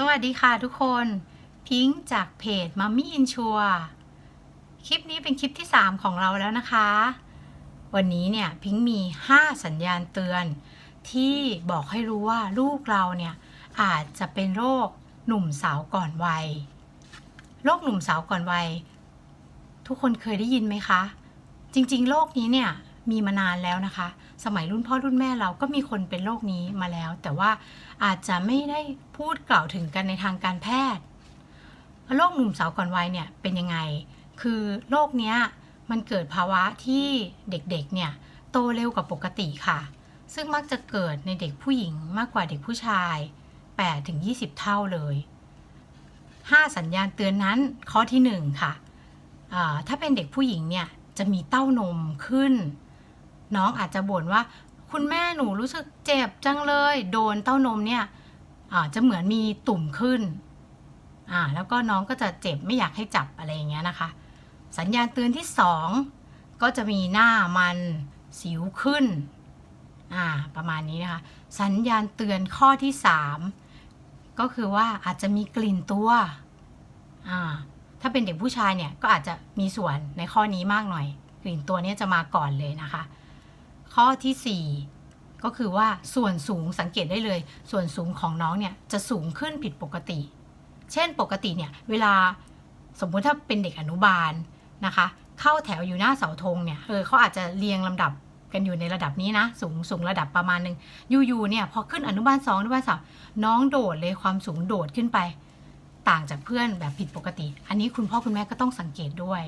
สวัสดีค่ะทุกคน พิงจากเพจมัมมี่อินชัวคลิปนี้เป็นคลิปที่ 3 ของเราแล้วนะคะ วันนี้เนี่ยพิงมี 5 สัญญาณเตือน ที่บอกให้รู้ว่าลูกเราเนี่ย อาจจะเป็นโรคหนุ่มสาวก่อนวัย โรคหนุ่มสาวก่อนวัย ทุกคนเคยได้ยินไหมคะ จริงๆ โรคนี้เนี่ย มีมานานแล้วนะคะ สมัยรุ่นพ่อรุ่นแม่เราก็มีคนเป็นโรคนี้มาแล้ว แต่ว่าอาจจะไม่ได้พูดกล่าวถึงกันในทางการแพทย์โรคหนุ่มสาวก่อนวัยเนี่ยเป็นยังไง คือโรคเนี้ยมันเกิดภาวะที่เด็กๆเนี่ยโตเร็วกว่าปกติค่ะ ซึ่งมักจะเกิดในเด็กผู้หญิงมากกว่าเด็กผู้ชาย8ถึง20 เท่าเลย 5 สัญญาณเตือนนั้นข้อที่ 1 ค่ะอ่าถ้าเป็นเด็กผู้หญิงเนี่ยจะมีเต้านมขึ้น น้องอาจจะบ่นว่า คุณแม่หนูรู้สึกเจ็บจังเลย โดนเต้านมเนี่ยจะเหมือนมีตุ่มขึ้นอ่าแล้วก็น้องก็จะเจ็บไม่อยากให้จับอะไรอย่างเงี้ยนะคะ สัญญาณเตือนที่สองก็จะมีหน้ามันสิวขึ้นอ่าประมาณนี้นะคะ สัญญาณเตือนข้อที่สามก็คือว่าอาจจะมีกลิ่นตัวอ่าถ้าเป็นเด็กผู้ชายเนี่ยก็อาจจะมีส่วนในข้อนี้มากหน่อย กลิ่นตัวนี้จะมาก่อนเลยนะคะ ข้อที่ 4 ก็คือว่าส่วนสูงสังเกตได้เลย ส่วนสูงของน้องเนี่ยจะสูงขึ้นผิดปกติ เช่นปกติเนี่ยเวลาสมมุติถ้าเป็นเด็กอนุบาลนะคะ เข้าแถวอยู่หน้าเสาธงเนี่ยเออเขาอาจจะเรียงลำดับกันอยู่ในระดับนี้นะ สูงสูงระดับประมาณหนึ่งอยู่ๆเนี่ยพอขึ้นอนุบาลสองอนุบาลสามน้องโดดเลยความสูงโดดขึ้นไป ต่างจากเพื่อนแบบผิดปกติ อันนี้คุณพ่อคุณแม่ก็ต้องสังเกตด้วย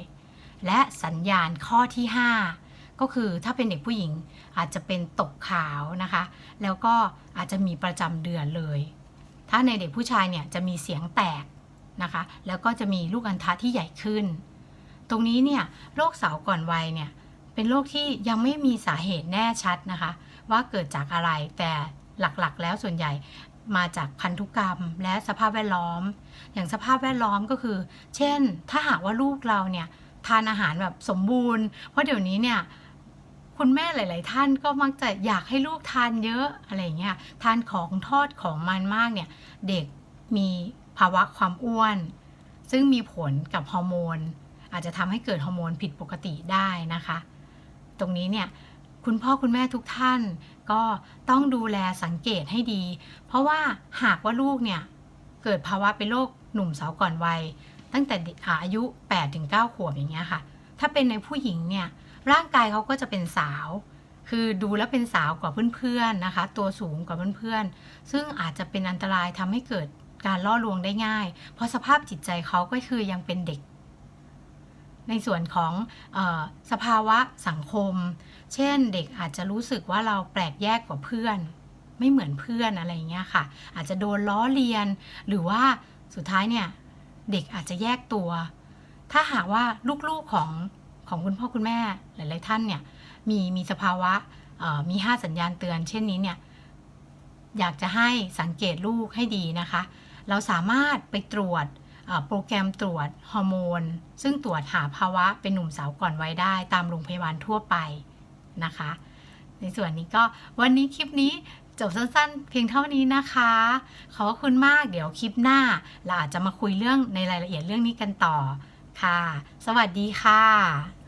และสัญญาณข้อที่ 5 ก็คือถ้าเป็นเด็กผู้หญิงอาจจะเป็นตกขาวนะคะ แล้วก็อาจจะมีประจำเดือนเลย ถ้าในเด็กผู้ชายเนี่ยจะมีเสียงแตกนะคะ แล้วก็จะมีลูกอัณฑะที่ใหญ่ขึ้น ตรงนี้เนี่ยโรคเสาก่อนวัยเนี่ยเป็นโรคที่ยังไม่มีสาเหตุแน่ชัดนะคะ ว่าเกิดจากอะไรแต่หลักๆ แล้วส่วนใหญ่มาจากพันธุกรรมและสภาพแวดล้อม อย่างสภาพแวดล้อมก็คือ เช่น ถ้าหากว่าลูกเราเนี่ยทานอาหารแบบสมบูรณ์ เพราะเดี๋ยวนี้เนี่ย คุณแม่หลาย ๆ ท่านก็มักจะอยากให้ลูกทานเยอะอะไรเงี้ยทานของทอดของมันมากเนี่ย เด็กมีภาวะความอ้วน ซึ่งมีผลกับฮอร์โมน อาจจะทำให้เกิดฮอร์โมนผิดปกติได้นะคะ ตรงนี้เนี่ยคุณพ่อคุณแม่ทุกท่านก็ต้องดูแลสังเกตให้ดี เพราะว่าหากว่าลูกเนี่ย เกิดภาวะเป็นโรคหนุ่มสาวก่อนวัย ตั้งแต่อายุ8-9ขวบอย่างเงี้ยค่ะ ถ้าเป็นในผู้หญิงเนี่ย ร่างกายเขาก็จะเป็นสาว คือดูแล้วเป็นสาวกว่าเพื่อนๆนะคะ ตัวสูงกว่าเพื่อนๆ ซึ่งอาจจะเป็นอันตรายทำให้เกิดการล่อลวงได้ง่าย เพราะสภาพจิตใจเขาก็คือยังเป็นเด็ก ในส่วนของออสภาวะสังคม เช่นเด็กอาจจะรู้สึกว่าเราแปลกแยกกว่าเพื่อน ไม่เหมือนเพื่อนอะไรอย่างเงี้ยค่ะ อาจจะโดนล้อเลียน หรือว่าสุดท้ายเนี่ยเด็กอาจจะแยกตัว ถ้าหากว่าลูกๆของ ของคุณพ่อคุณแม่หลาย ๆ ท่านเนี่ยมีมีสภาวะเอ่อมี 5 สัญญาณเตือน เช่นนี้เนี่ยอยากจะให้สังเกตลูกให้ดีนะคะ เราสามารถไปตรวจโปรแกรมตรวจฮอร์โมน ซึ่งตรวจหาภาวะเป็นหนุ่มสาวก่อนวัยได้ ตามโรงพยาบาลทั่วไปนะคะ ในส่วนนี้ก็วันนี้คลิปนี้จบสั้น ๆ เพียงเท่านี้นะคะ ขอบคุณมากเดี๋ยวคลิปหน้า เราอาจจะมาคุยเรื่องในรายละเอียดเรื่องนี้กันต่อค่ะ สวัสดีค่ะ